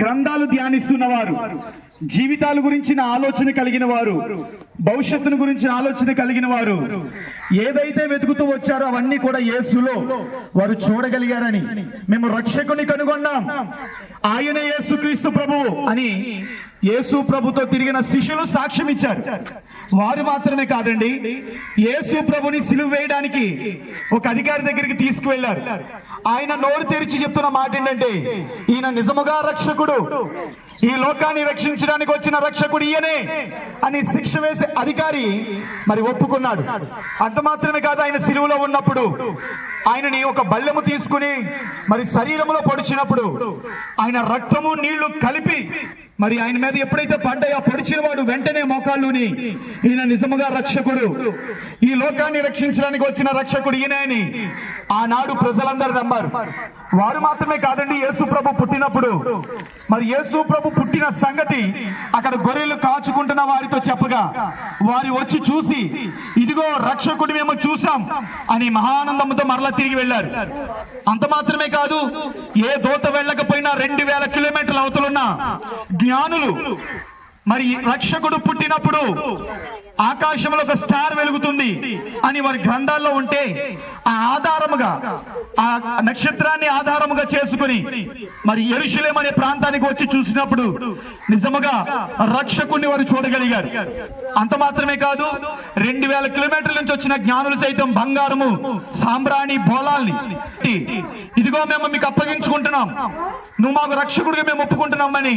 గ్రంథాలు ధ్యానిస్తున్నవారు జీవితాల గురించిన ఆలోచన కలిగిన వారు భవిష్యత్తును గురించిన ఆలోచన కలిగిన వారు ఏదైతే వెతుకుతూ వచ్చారో అవన్నీ కూడా యేసులో వారు చూడగలిగారని మేము రక్షకుని కనుగొన్నాం. ఆయన యేసుక్రీస్తు ప్రభువు అని యేసు ప్రభుతో తిరిగిన శిష్యులు సాక్ష్యం ఇచ్చారు. వారు మాత్రమే కాదండి యేసు ప్రభుని సిలువ వేయడానికి ఒక అధికారి దగ్గరికి తీసుకువెళ్ళారు ఆయన నోరు తెరిచి చెప్తున్న మాట ఏంటంటే ఈయన నిజముగా రక్షకుడు ఈ లోకాన్ని రక్షించడానికి వచ్చిన రక్షకుడు ఈయనే అని శిక్ష వేసే అధికారి మరి ఒప్పుకున్నాడు. అంత మాత్రమే కాదు ఆయన సిలువలో ఉన్నప్పుడు ఆయనని ఒక బల్లెము తీసుకుని మరి శరీరంలో పొడిచినప్పుడు ఆయన రక్తము నీళ్ళు కలిపి మరి ఆయన మీద ఎప్పుడైతే పడ్డాయో పొడిచిన వాడు వెంటనే మోకాళ్ళుని. ఈయన నిజముగా రక్షకుడు. ఈ లోకాన్ని రక్షించడానికి వచ్చిన రక్షకుడు ఈయన అని ఆనాడు ప్రజలందరూ నమ్మారు. వారు మాత్రమే కాదండి యేసు ప్రభు పుట్టినప్పుడు. మరి యేసు ప్రభు పుట్టిన సంగతి అక్కడ గొర్రెలు కాచుకుంటున్న వారితో చెప్పగా వారి వచ్చి చూసి ఇదిగో రక్షకుడు మేము చూసాం అని మహానందంతో మరలా తిరిగి వెళ్ళారు. అంత మాత్రమే కాదు ఏ దోత వెళ్ళకపోయినా రెండు వేల కిలోమీటర్ల అవతలున్నా జ్ఞానులు. మరి రక్షకుడు పుట్టినప్పుడు ఆకాశంలో ఒక స్టార్ వెలుగుతుంది అని వారి గ్రంథాల్లో ఉంటే ఆ ఆధారముగా ఆ నక్షత్రాన్ని ఆధారముగా చేసుకుని మరి ఎరుషులేం అనే ప్రాంతానికి వచ్చి చూసినప్పుడు నిజముగా రక్షకుణ్ణి వారు చూడగలిగారు. అంత మాత్రమే కాదు రెండు వేల కిలోమీటర్ల నుంచి వచ్చిన జ్ఞానులు సైతం బంగారము సాంబ్రాణి బోలాల్ని ఇదిగో మేము మీకు అప్పగించుకుంటున్నాం నువ్వు మాకు రక్షకుడిగా మేము ఒప్పుకుంటున్నామని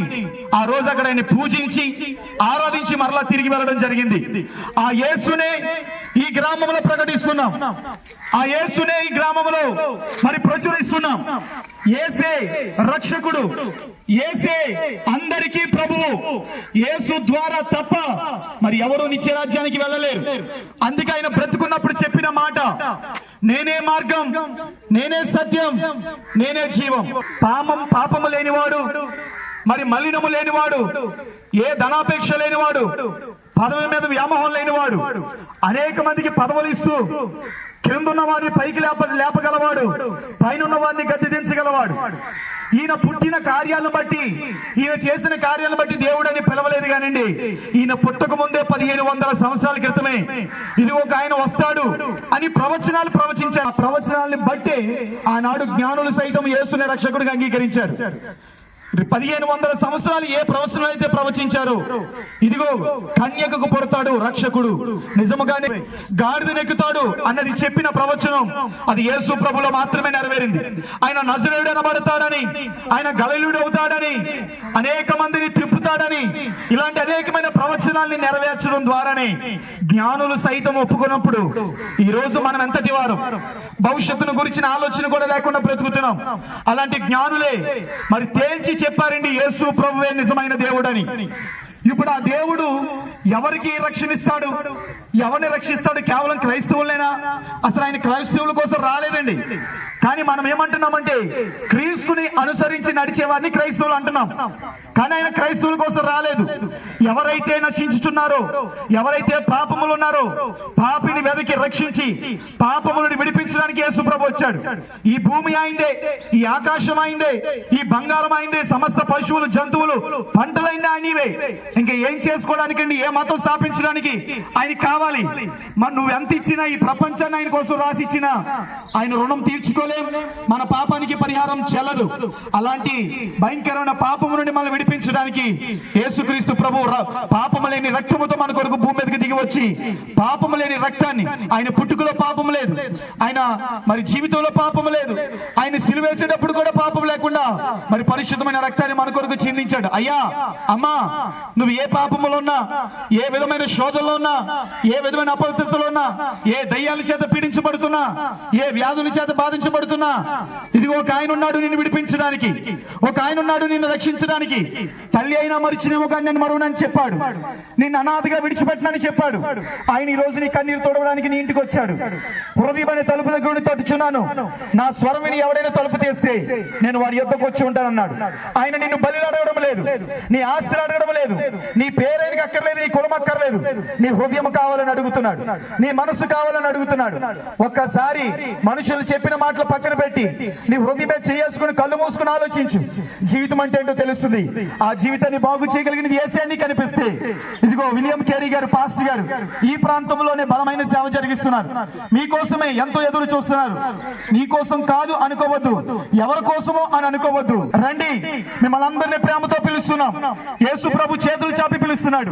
ఆ రోజు అక్కడ ఆయన పూజించి ఆరాధించి మరలా తిరిగి వెళ్ళడం జరిగింది. ఆ యేసునే ఈ గ్రామంలో ప్రకటిస్తున్నాం. ఆ యేసునే ఈ గ్రామంలో మరి ప్రచురిస్తున్నాం. ఏసే రక్షకుడు. ఏసే అందరికీ ప్రభువు. యేసు ద్వారా తప్ప మరి ఎవరు నిత్య రాజ్యానికి వెళ్ళలేరు. అందుకే ఆయన బ్రతుకున్నప్పుడు చెప్పిన మాట నేనే మార్గం నేనే సత్యం నేనే జీవం. పాపం పాపము లేనివాడు మరి మలినము లేనివాడు ఏ ధనాపేక్ష లేనివాడు పదవి మీద వ్యామోహం లేనివాడు అనేక మందికి పదవులు ఇస్తూ క్రిందున్న వారిని పైకి లేప లేపగలవాడు పైన వారిని గద్దెదించగలవాడు ఈయన పుట్టిన కార్యాలను బట్టి ఈయన చేసిన కార్యాలను బట్టి దేవుడని పిలవలేదు కానండి. ఈయన పుట్టక ముందే పదిహేను వందల సంవత్సరాల క్రితమే ఇది ఒక ఆయన వస్తాడు అని ప్రవచనాలు ప్రవచించారు. ఆ ప్రవచనాలను బట్టి ఆనాడు జ్ఞానులు సైతం యేసుని రక్షకుడిగా అంగీకరించారు. పదిహేను వందల సంవత్సరాలు ఏ ప్రవచనం అయితే ప్రవచించారు ఇదిగో కన్యకకు పుడతాడు రక్షకుడు. నిజముగానే గాడిద నెక్కుతాడు అన్నది చెప్పిన ప్రవచనం అది యేసు ప్రభులో మాత్రమే నెరవేరింది. ఆయన నజరుడు అనబడతాడని ఆయన గలలుడు అవుతాడని అనేక మందిని తిప్పుతాడని ఇలాంటి అనేకమైన ప్రవచనాల్ని నెరవేర్చడం ద్వారానే జ్ఞానులు సైతం ఒప్పుకున్నప్పుడు ఈ రోజు మనం ఎంతటి వారు? భవిష్యత్తును గురించిన ఆలోచన కూడా లేకుండా బ్రతుకుతున్నాం. అలాంటి జ్ఞానులే మరి తేల్చి చెప్పారండి యేసు ప్రభువే నిజమైన దేవుడని. ఇప్పుడు ఆ దేవుడు ఎవరికి రక్షణిస్తాడు? ఎవరిని రక్షిస్తాడు? కేవలం క్రైస్తవులైనా అసలు ఆయన క్రైస్తవుల కోసం రాలేదండి. కానీ మనం ఏమంటున్నామంటే క్రీస్తుని అనుసరించి నడిచే వారిని క్రైస్తవులు అంటున్నాం. కానీ ఆయన క్రైస్తవుల కోసం రాలేదు. ఎవరైతే నశించుచున్నారో ఎవరైతే పాపములు ఉన్నారో పాపిని వెదకి రక్షించి పాపములను విడిపించడానికి యేసుప్రభు వచ్చాడు. ఈ భూమి అయిందే ఈ ఆకాశం అయిందే ఈ బంగారం అయిందే సమస్త పశువులు జంతువులు పంటలైనా నీవే ఇంకా ఏం చేసుకోవడానికండి ఏ మతం స్థాపించడానికి ఆయన కావాలి. మరి నువ్వు ఎంత ఇచ్చినా ఈ ప్రపంచాన్ని ఆయన కోసం రాసిచ్చినా ఆయన రుణం వల్లనే మన పాపానికి పరిహారం చెల్లదు. అలాంటి భయంకరమైన పాపము నుండి మనం విడిపించడానికి యేసుక్రీస్తు ప్రభు పాపము లేని రక్తముతో మన కొరకు భూమి మీదకి దిగి వచ్చి పాపము లేని రక్తాన్ని ఆయన పుట్టుకలో పాపము లేదు. ఆయన మరి జీవితంలో పాపము లేదు. ఆయన సిలువేసేటప్పుడు కూడా పాపం లేకుండా మరి పరిశుద్ధమైన రక్తాన్ని మన కొరకు చిందించాడు. అయ్యా అమ్మా నువ్వు ఏ పాపములో ఉన్నా ఏ విధమైన శోధనలో ఉన్నా ఏ విధమైన అపవిత్రతలో ఉన్నా ఏ దయ్యాల చేత పీడించబడుతున్నా ఏ వ్యాధుల చేత కనబడుతున్నా ఇది ఒక ఆయన ఉన్నాడు నిన్ను విడిపించడానికి. ఒక ఆయన ఉన్నాడు నిన్ను రక్షించడానికి. తల్లి అయినా మరిచినేమో కానీ నేను మరువునని చెప్పాడు. నిన్ను అనాథగా విడిచిపెట్టనని చెప్పాడు. ఆయన ఈ రోజు నీ కన్నీరు తొడవడానికి నీ ఇంటికి వచ్చాడు. హృదయం అనే తలుపు దగ్గర తట్టుచున్నాను. నా స్వరం విని ఎవడైనా తలుపు తీస్తే నేను వారి యొద్దకు వచ్చి ఉంటానన్నాడు. ఆయన నిన్ను బలిలాడవడం లేదు. నీ ఆస్తులు అడగడం లేదు. నీ పేరైనకి అక్కర్లేదు నీ కులం అక్కర్లేదు. నీ హృదయం కావాలని అడుగుతున్నాడు. నీ మనసు కావాలని అడుగుతున్నాడు. ఒక్కసారి మనుషులు చెప్పిన మాటలు పక్కన పెట్టి నీ హృదయమే చేసుకుని కళ్ళు మూసుకుని ఆలోచించు. జీవితం అంటే ఏంటో తెలుస్తుంది. ఆ జీవితాన్ని బాగు చేయగలిగినది ఏసేని కనిపిస్తే. ఇదిగో విలియం కేరీ గారు పాస్టర్ గారు ఈ ప్రాంతంలోనే బలమైన సేవ జరిగిస్తున్నారు. మీకోసమే ఎంతో ఎదురు చూస్తున్నారు. నీ కోసం కాదు అనుకోవద్దు. ఎవరి కోసమో అని అనుకోవద్దు. రండి మిమ్మల్ని అందరినీ ప్రేమతో పిలుస్తున్నాం. యేసు ప్రభు చేతులు చాపి పిలుస్తున్నాడు.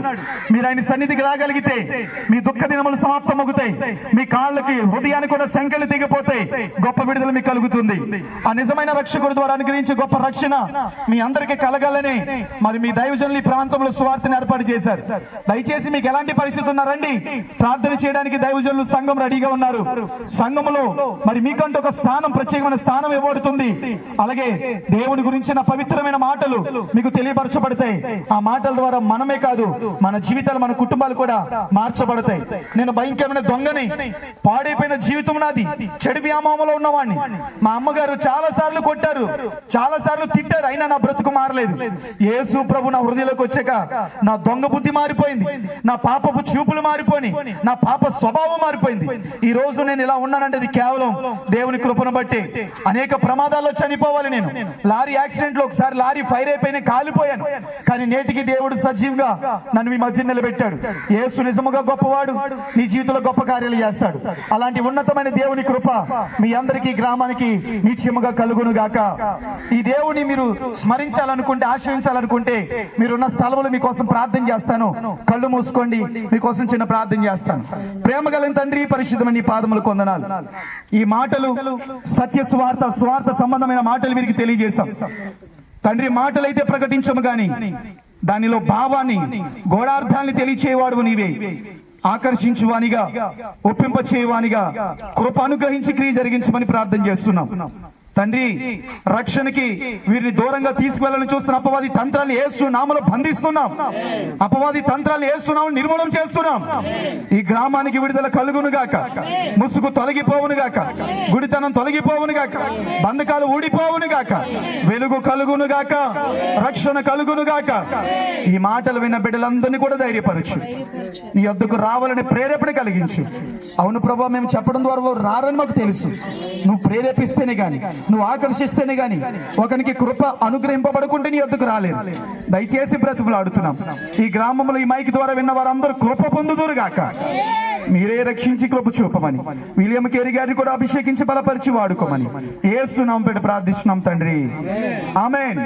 మీరు ఆయన సన్నిధికి రాగలిగితే మీ దుఃఖ దినములు సమాప్తమవుతాయి. మీ కాళ్ళకి హృదయానికి కూడా సంఖ్యలు దిగిపోతాయి గొప్ప విడుదల మీకు కలుగుతుంది. ఆ నిజమైన రక్షకుడు ద్వారా అనుగ్రహించే గొప్ప రక్షణ మీ అందరికీ కలగాలని మరి మీ దైవజనులు ఈ ప్రాంతంలో స్వార్థను ఏర్పాటు చేశారు. దయచేసి మీకు ఎలాంటి పరిస్థితి ఉన్నారండి ప్రార్థన చేయడానికి దైవజనులు సంఘం రెడీగా ఉన్నారు. సంఘములో మరి మీకంటూ ఒక స్థానం ప్రత్యేకమైన స్థానం ఇవ్వబడుతుంది. అలాగే దేవుడి గురించిన పవిత్రమైన మాటలు మీకు తెలియపరచబడతాయి. ఆ మాటల ద్వారా మనమే కాదు మన జీవితాలు మన కుటుంబాలు కూడా మార్చబడతాయి. నేను భయంకరమైన దొంగని పాడైపోయిన జీవితం నాది. చెడు వ్యామోహంలో ఉన్నవాడిని మా అమ్మగారు చాలా సార్లు కొట్టారు. చాలా సార్లు తిట్టారు. అయినా నా బ్రతుకు మారలేదు. యేసు ప్రభు నా హృదయలోకి వచ్చాక నా దొంగ బుద్ధి మారిపోయింది. నా పాపపు చూపులు మారిపోయి నా పాప స్వభావం మారిపోయింది. ఈ రోజు నేను ఇలా ఉన్నానంటే అది కేవలం దేవుని కృపను బట్టి. అనేక ప్రమాదాల్లో చనిపోవాలి నేను. లారీ యాక్సిడెంట్లో ఒకసారి లారీ ఫైర్ అయిపోయిన కాలిపోయాను. కానీ నేటికి దేవుడు సజీవంగా నన్ను మీ మధ్య నిలబెట్టాడు. యేసు నిజముగా గొప్పవాడు. నీ జీవితంలో గొప్ప కార్యాలు చేస్తాడు. అలాంటి ఉన్నతమైన దేవుని కృప మీ అందరికీ గ్రామానికి నిత్యముగా కలుగును గాక. ఈ దేవుని మీరు స్మరించాలనుకుంటే ఆశ్రయించాలనుకుంటే మీరున్న స్థలంలో మీకోసం ప్రార్థన చేస్తాను. కళ్ళు మూసుకోండి మీకోసం చిన్న ప్రార్థన చేస్తాను. ప్రేమ కలిగిన తండ్రి పరిశుద్ధమైన పాదములు కొందనాలు ఈ మాటలు సత్య స్వార్థ స్వార్థ సంబంధమైన మాటలు మీకు తెలియజేశాం. తండ్రి మాటలైతే ప్రకటించము గాని దానిలో భావాన్ని గోడార్థాన్ని తెలియచేవాడు నీవే. ఆకర్షించువానిగా ఒప్పింప చేయవానిగా కృప అనుగ్రహించి క్రియ జరిగించమని ప్రార్థన చేస్తున్నాం. తండ్రి రక్షణకి వీరిని దూరంగా తీసుకువెళ్ళని చూస్తున్న అపవాది తంత్రాన్ని ఏసు నామలో బంధిస్తున్నాం. అపవాది తంత్రాన్ని ఏస్తున్నాం నిర్మూలన చేస్తున్నాం. ఈ గ్రామానికి విడుదల కలుగును గాక. ముసుగు తొలగిపోవును గాక. గుడితనం తొలగిపోవును గాక. బంధకాలు ఊడిపోవును గాక. వెలుగు కలుగును గాక. రక్షణ కలుగును గాక. ఈ మాటలు విన్న బిడ్డలందరినీ కూడా ధైర్యపరచు. నీ వద్దకు రావాలని ప్రేరేపణ కలిగించు. అవును ప్రభా మేము చెప్పడం ద్వారా రారని మాకు తెలుసు. నువ్వు ప్రేరేపిస్తేనే కానీ నువ్వు ఆకర్షిస్తేనే గాని ఒకనికి కృప అనుగ్రహింపబడుకుంటే నీ వద్దకు రాలేదు. దయచేసి బ్రతుకులు ఆడుతున్నాం ఈ గ్రామంలో ఈ మైక్ ద్వారా విన్న వారందరూ కృప పొందుదురు గాక మీరే రక్షించి కృప చూపమని విలియం కేరి గారిని కూడా అభిషేకించి బలపరిచి వాడుకోమని ఏసు పెట్టి ప్రార్థిస్తున్నాం తండ్రి. ఆమెన్.